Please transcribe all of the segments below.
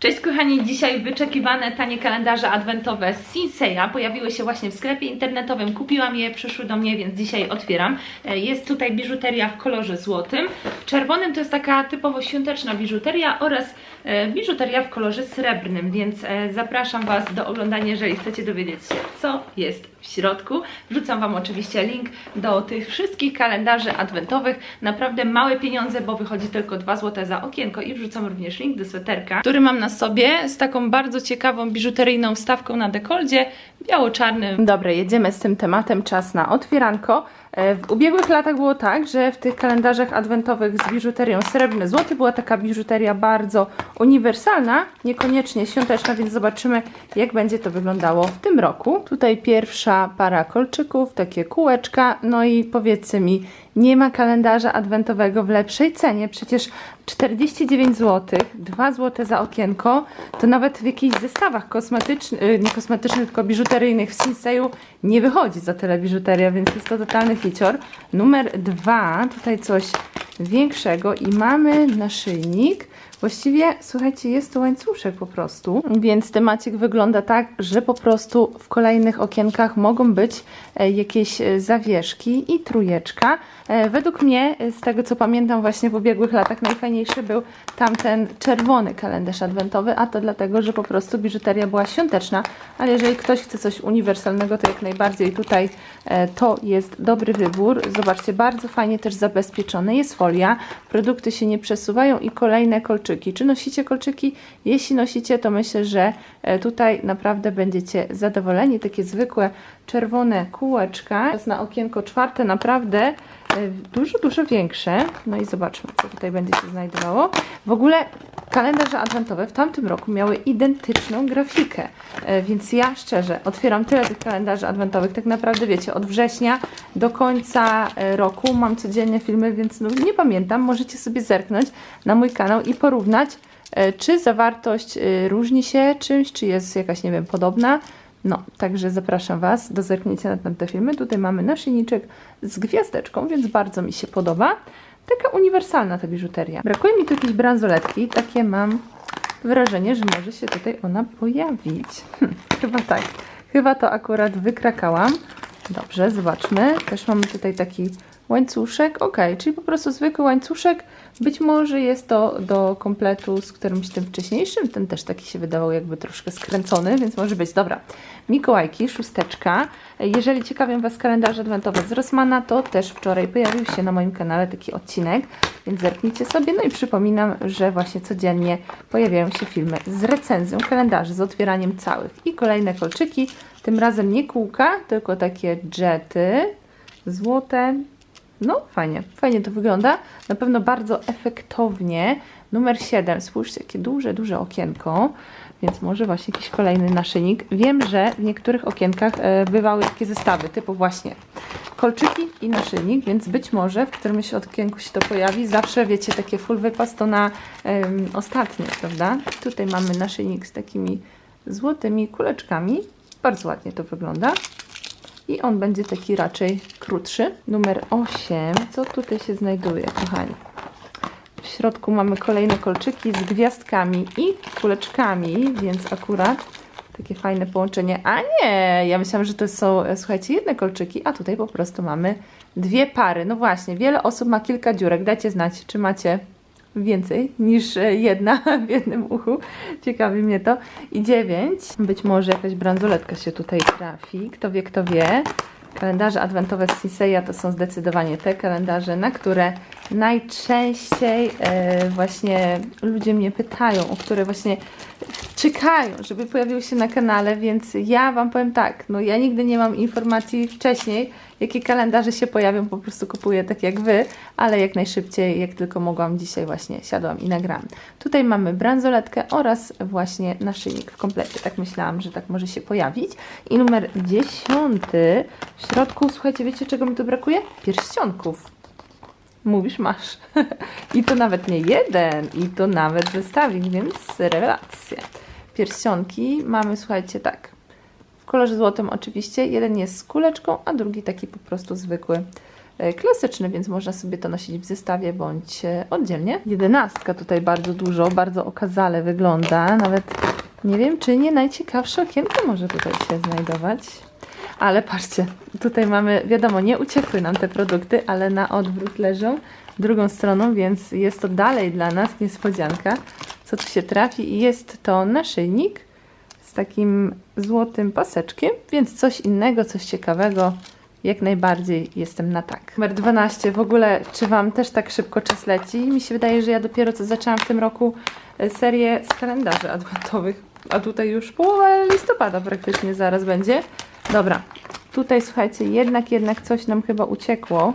Cześć kochani, dzisiaj wyczekiwane tanie kalendarze adwentowe z Sinseya pojawiły się właśnie w sklepie internetowym. Kupiłam je, przyszły do mnie, więc dzisiaj otwieram. E, Jest tutaj biżuteria w kolorze złotym. W czerwonym to jest taka typowo świąteczna biżuteria oraz e, biżuteria w kolorze srebrnym, więc e, zapraszam Was do oglądania, jeżeli chcecie dowiedzieć się, co jest w środku. Wrzucam Wam oczywiście link do tych wszystkich kalendarzy adwentowych. Naprawdę małe pieniądze, bo wychodzi tylko 2 zł za okienko i wrzucam również link do sweterka, który mam na sobie z taką bardzo ciekawą biżuteryjną wstawką na dekoldzie biało-czarnym. Dobra, jedziemy z tym tematem. Czas na otwieranko. E, W ubiegłych latach było tak, że w tych kalendarzach adwentowych z biżuterią srebrny złoty była taka biżuteria bardzo uniwersalna, niekoniecznie świąteczna, więc zobaczymy jak będzie to wyglądało w tym roku. Tutaj pierwsza para kolczyków, takie kółeczka, no i powiedzcie mi, nie ma kalendarza adwentowego w lepszej cenie, przecież 49 zł, 2 zł za okienko, to nawet w jakichś zestawach kosmetycznych, y, nie kosmetycznych, tylko biżuteryjnych w Sinseju nie wychodzi za tyle biżuteria, więc jest to totalny hicior. Numer dwa, tutaj coś większego i mamy naszyjnik. Właściwie, słuchajcie, jest to łańcuszek po prostu, więc temacik wygląda tak, że po prostu w kolejnych okienkach mogą być e, jakieś e, zawieszki i trójeczka. E, Według mnie, z tego co pamiętam właśnie w ubiegłych latach, najfajniejszy był tamten czerwony kalendarz adwentowy, a to dlatego, że po prostu biżuteria była świąteczna, ale jeżeli ktoś chce coś uniwersalnego, to jak najbardziej tutaj to jest dobry wybór. Zobaczcie, bardzo fajnie też zabezpieczone jest folia, produkty się nie przesuwają i kolejne kolczyki. Czy nosicie kolczyki? Jeśli nosicie, to myślę, że e, tutaj naprawdę będziecie zadowoleni. Takie zwykłe czerwone kółeczka. Teraz na okienko czwarte naprawdę e, dużo, dużo większe. No i zobaczmy, co tutaj będzie się znajdowało. W ogóle kalendarze adwentowe w tamtym roku miały identyczną grafikę, e, więc ja szczerze otwieram tyle tych kalendarzy adwentowych, tak naprawdę wiecie, od września do końca e, roku mam codziennie filmy, więc no, nie pamiętam, możecie sobie zerknąć na mój kanał i porównać, e, czy zawartość różni się czymś, czy jest jakaś, nie wiem, podobna. No, także zapraszam Was do zerknięcia na tamte filmy. Tutaj mamy naszyjniczek z gwiazdeczką, więc bardzo mi się podoba. Taka uniwersalna ta biżuteria. Brakuje mi tu jakiejś bransoletki. Takie mam wrażenie, że może się tutaj ona pojawić. Hm, chyba tak. Chyba to akurat wykrakałam. Dobrze, zobaczmy. Też mamy tutaj taki łańcuszek. Ok, czyli po prostu zwykły łańcuszek. Być może jest to do kompletu z którymś tym wcześniejszym. Ten też taki się wydawał jakby troszkę skręcony, więc może być. Dobra, Mikołajki, szósteczka. Jeżeli ciekawią Was kalendarze adwentowe z Rossmana, to też wczoraj pojawił się na moim kanale taki odcinek, więc zerknijcie sobie. No i przypominam, że właśnie codziennie pojawiają się filmy z recenzją kalendarzy, z otwieraniem całych. I kolejne kolczyki, tym razem nie kółka, tylko takie jety złote. No, fajnie, fajnie to wygląda. Na pewno bardzo efektownie. Numer 7, spójrzcie, jakie duże, duże okienko, więc może właśnie jakiś kolejny naszyjnik. Wiem, że w niektórych okienkach e, bywały takie zestawy, typu właśnie kolczyki i naszyjnik, więc być może w którymś okienku się to pojawi. Zawsze, wiecie, takie full wypas to na em, ostatnie, prawda? Tutaj mamy naszyjnik z takimi złotymi kuleczkami. Bardzo ładnie to wygląda. I on będzie taki raczej krótszy. Numer 8. Co tutaj się znajduje, kochani? W środku mamy kolejne kolczyki z gwiazdkami i kuleczkami, więc akurat takie fajne połączenie. A nie, ja myślałam, że to są, słuchajcie, jedne kolczyki, a tutaj po prostu mamy dwie pary. No właśnie, wiele osób ma kilka dziurek. Dajcie znać, czy macie więcej niż e, jedna w jednym uchu. Ciekawi mnie to. I dziewięć. Być może jakaś bransoletka się tutaj trafi. Kto wie, kto wie. Kalendarze adwentowe z Sinseya to są zdecydowanie te kalendarze, na które najczęściej e, właśnie ludzie mnie pytają, o które właśnie czekają, żeby pojawiły się na kanale, więc ja Wam powiem tak, no ja nigdy nie mam informacji wcześniej, jakie kalendarze się pojawią, po prostu kupuję tak jak Wy, ale jak najszybciej, jak tylko mogłam, dzisiaj właśnie siadłam i nagrałam. Tutaj mamy bransoletkę oraz właśnie naszyjnik w komplecie, tak myślałam, że tak może się pojawić. I numer dziesiąty, w środku, słuchajcie, wiecie czego mi tu brakuje? Pierścionków. Mówisz, masz. I to nawet nie jeden, i to nawet zestawik, więc rewelacje. Pierścionki mamy, słuchajcie, tak. W kolorze złotym oczywiście. Jeden jest z kuleczką, a drugi taki po prostu zwykły e, klasyczny, więc można sobie to nosić w zestawie bądź e, oddzielnie. Jedenastka tutaj bardzo dużo, bardzo okazale wygląda. Nawet nie wiem, czy nie najciekawsze okienko może tutaj się znajdować. Ale patrzcie, tutaj mamy, wiadomo, nie uciekły nam te produkty, ale na odwrót leżą drugą stroną, więc jest to dalej dla nas niespodzianka, co tu się trafi. Jest to naszyjnik z takim złotym paseczkiem, więc coś innego, coś ciekawego. Jak najbardziej jestem na tak. Numer 12. W ogóle, czy Wam też tak szybko czas leci? Mi się wydaje, że ja dopiero co zaczęłam w tym roku e, serię z kalendarzy adwentowych, a tutaj już połowa listopada praktycznie zaraz będzie. Dobra, tutaj słuchajcie, jednak, jednak coś nam chyba uciekło.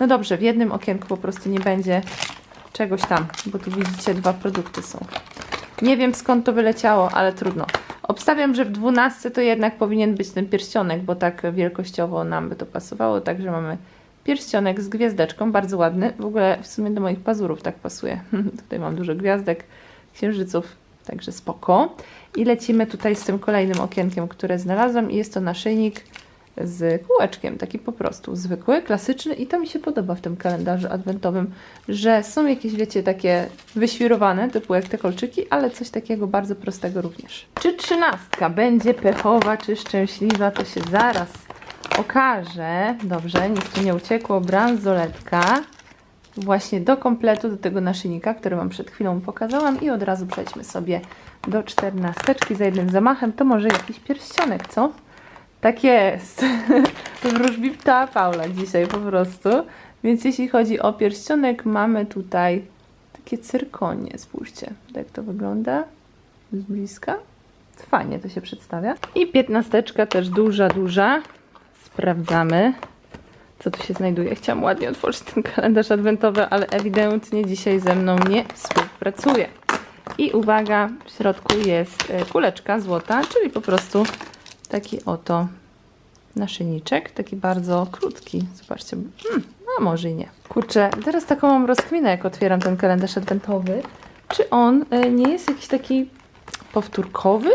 No dobrze, w jednym okienku po prostu nie będzie czegoś tam, bo tu widzicie dwa produkty są. Nie wiem skąd to wyleciało, ale trudno. Obstawiam, że w 12 to jednak powinien być ten pierścionek, bo tak wielkościowo nam by to pasowało. Także mamy pierścionek z gwiazdeczką, bardzo ładny. W ogóle w sumie do moich pazurów tak pasuje. tutaj mam dużo gwiazdek, księżyców, także spoko. I lecimy tutaj z tym kolejnym okienkiem, które znalazłam i jest to naszyjnik z kółeczkiem, taki po prostu zwykły, klasyczny i to mi się podoba w tym kalendarzu adwentowym, że są jakieś, wiecie, takie wyświrowane, typu jak te kolczyki, ale coś takiego bardzo prostego również. Czy trzynastka będzie pechowa, czy szczęśliwa, to się zaraz okaże. Dobrze, nic tu nie uciekło. Bransoletka właśnie do kompletu, do tego naszyjnika, który Wam przed chwilą pokazałam i od razu przejdźmy sobie do czternasteczki za jednym zamachem. To może jakiś pierścionek, co? Tak jest. Wróżbi ptała Paula dzisiaj po prostu. Więc jeśli chodzi o pierścionek, mamy tutaj takie cyrkonie. Spójrzcie, jak to wygląda z bliska. Fajnie to się przedstawia. I piętnasteczka też duża, duża. Sprawdzamy, co tu się znajduje. Chciałam ładnie otworzyć ten kalendarz adwentowy, ale ewidentnie dzisiaj ze mną nie współpracuje. I uwaga, w środku jest e, kuleczka złota, czyli po prostu taki oto naszyjniczek, taki bardzo krótki. Zobaczcie, hmm, a może i nie. Kurczę, teraz taką mam rozkminę, jak otwieram ten kalendarz adwentowy. Czy on e, nie jest jakiś taki powtórkowy?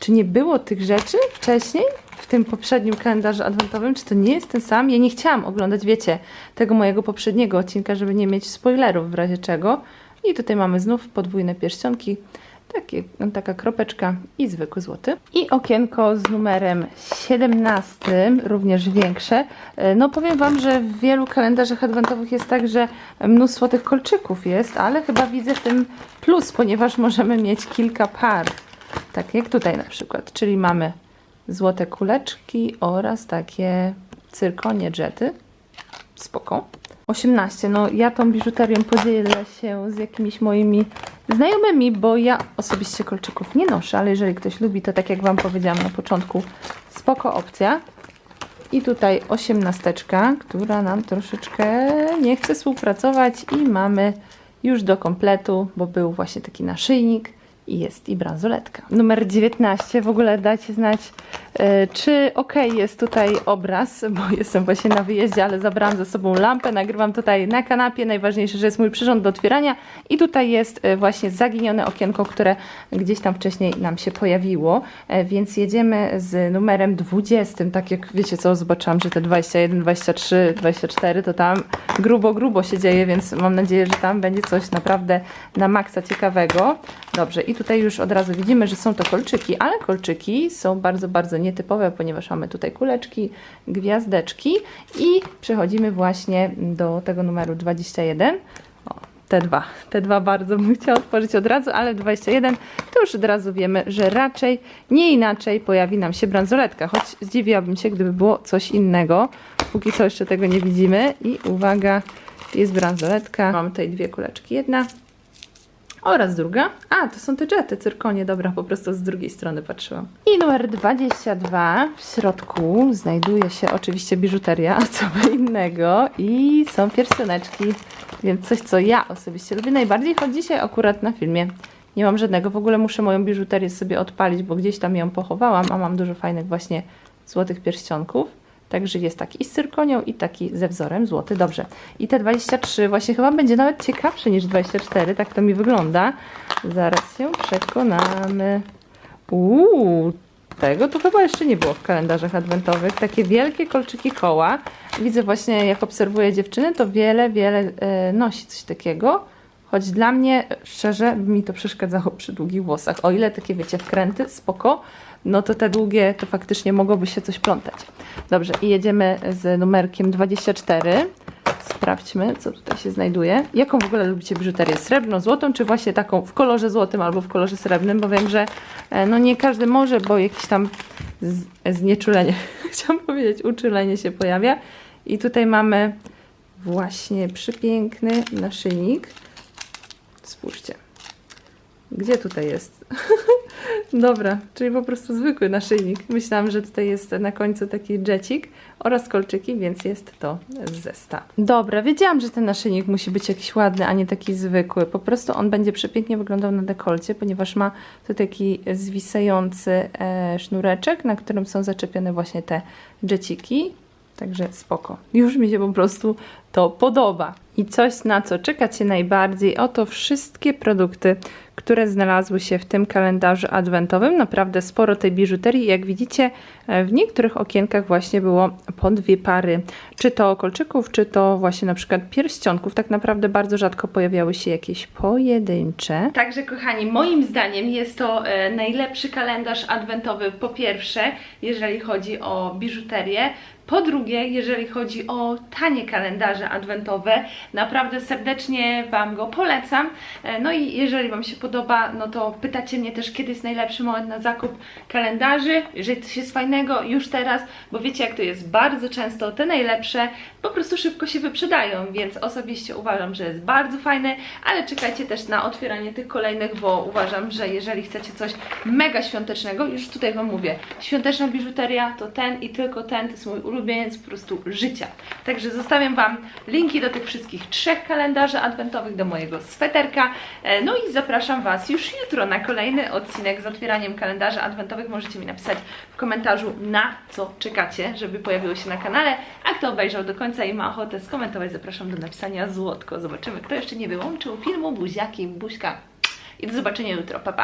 Czy nie było tych rzeczy wcześniej w tym poprzednim kalendarzu adwentowym? Czy to nie jest ten sam? Ja nie chciałam oglądać, wiecie, tego mojego poprzedniego odcinka, żeby nie mieć spoilerów w razie czego. I tutaj mamy znów podwójne pierścionki takie, taka kropeczka i zwykły złoty. I okienko z numerem 17, również większe. E, No powiem Wam, że w wielu kalendarzach adwentowych jest tak, że mnóstwo tych kolczyków jest, ale chyba widzę w tym plus, ponieważ możemy mieć kilka par. Tak jak tutaj na przykład, czyli mamy złote kuleczki oraz takie cyrkonie jety. Spoko. 18. No ja tą biżuterią podzielę się z jakimiś moimi znajomymi, bo ja osobiście kolczyków nie noszę, ale jeżeli ktoś lubi, to tak jak Wam powiedziałam na początku, spoko opcja. I tutaj osiemnasteczka, która nam troszeczkę nie chce współpracować i mamy już do kompletu, bo był właśnie taki naszyjnik i jest i bransoletka. Numer 19, w ogóle dajcie znać, czy ok jest tutaj obraz, bo jestem właśnie na wyjeździe, ale zabrałam ze sobą lampę, nagrywam tutaj na kanapie, najważniejsze, że jest mój przyrząd do otwierania. I tutaj jest e, właśnie zaginione okienko, które gdzieś tam wcześniej nam się pojawiło, e, więc jedziemy z numerem 20, tak jak wiecie co, zobaczyłam, że te 21, 23, 24 to tam grubo, grubo się dzieje, więc mam nadzieję, że tam będzie coś naprawdę na maksa ciekawego. Dobrze, i tutaj już od razu widzimy, że są to kolczyki, ale kolczyki są bardzo, bardzo nietypowe, ponieważ mamy tutaj kuleczki, gwiazdeczki i przechodzimy właśnie do tego numeru 21. O, te dwa, te dwa bardzo bym chciała otworzyć od razu, ale 21 to już od razu wiemy, że raczej nie inaczej pojawi nam się bransoletka, choć zdziwiłabym się, gdyby było coś innego. Póki co jeszcze tego nie widzimy i uwaga, jest bransoletka. Mamy tutaj dwie kuleczki, jedna oraz druga. A, to są te jety, cyrkonie, dobra, po prostu z drugiej strony patrzyłam. I numer 22. W środku znajduje się oczywiście biżuteria, a co innego. I są pierścioneczki, więc coś, co ja osobiście lubię najbardziej, choć dzisiaj akurat na filmie nie mam żadnego. W ogóle muszę moją biżuterię sobie odpalić, bo gdzieś tam ją pochowałam, a mam dużo fajnych właśnie złotych pierścionków. Także jest taki i z cyrkonią, i taki ze wzorem złoty. Dobrze. I te 23 właśnie chyba będzie nawet ciekawsze niż 24. Tak to mi wygląda. Zaraz się przekonamy. Uuu, Tego to chyba jeszcze nie było w kalendarzach adwentowych. Takie wielkie kolczyki koła. Widzę właśnie, jak obserwuję dziewczyny, to wiele, wiele e, nosi coś takiego. Choć dla mnie, szczerze, mi to przeszkadzało przy długich włosach. O ile takie, wiecie, wkręty, spoko, no to te długie, to faktycznie mogłoby się coś plątać. Dobrze, i jedziemy z numerkiem 24. Sprawdźmy, co tutaj się znajduje. Jaką w ogóle lubicie biżuterię? Srebrną, złotą, czy właśnie taką w kolorze złotym albo w kolorze srebrnym? Bo wiem, że e, no nie każdy może, bo jakieś tam znieczulenie, chciałam powiedzieć, uczulenie się pojawia. I tutaj mamy właśnie przepiękny naszyjnik. Spójrzcie. Gdzie tutaj jest? Dobra, czyli po prostu zwykły naszyjnik. Myślałam, że tutaj jest na końcu taki dżecik oraz kolczyki, więc jest to zestaw. Dobra, wiedziałam, że ten naszyjnik musi być jakiś ładny, a nie taki zwykły. Po prostu on będzie przepięknie wyglądał na dekolcie, ponieważ ma tu taki zwisający e, sznureczek, na którym są zaczepione właśnie te dżeciki. Także spoko. Już mi się po prostu to podoba. I coś, na co czekacie najbardziej, oto wszystkie produkty, które znalazły się w tym kalendarzu adwentowym. Naprawdę sporo tej biżuterii. Jak widzicie, e, w niektórych okienkach właśnie było po dwie pary, czy to kolczyków, czy to właśnie na przykład pierścionków. Tak naprawdę bardzo rzadko pojawiały się jakieś pojedyncze. Także kochani, moim zdaniem jest to e, najlepszy kalendarz adwentowy po pierwsze, jeżeli chodzi o biżuterię, po drugie, jeżeli chodzi o tanie kalendarze adwentowe, naprawdę serdecznie Wam go polecam. E, No i jeżeli Wam się podoba, no to pytacie mnie też, kiedy jest najlepszy moment na zakup kalendarzy. Jeżeli coś jest fajnego, już teraz, bo wiecie jak to jest, bardzo często te najlepsze po prostu szybko się wyprzedają, więc osobiście uważam, że jest bardzo fajny, ale czekajcie też na otwieranie tych kolejnych, bo uważam, że jeżeli chcecie coś mega świątecznego, już tutaj Wam mówię, świąteczna biżuteria to ten i tylko ten, to jest mój ulubieniec po prostu życia. Także zostawiam Wam linki do tych wszystkich trzech kalendarzy adwentowych, do mojego sweterka, E, no i zapraszam Was już jutro na kolejny odcinek z otwieraniem kalendarzy adwentowych. Możecie mi napisać w komentarzu na co czekacie, żeby pojawiło się na kanale, a kto obejrzał do końca i ma ochotę skomentować, zapraszam do napisania złotko. Zobaczymy, kto jeszcze nie wyłączył filmu, buziaki, buźka i do zobaczenia jutro, pa pa!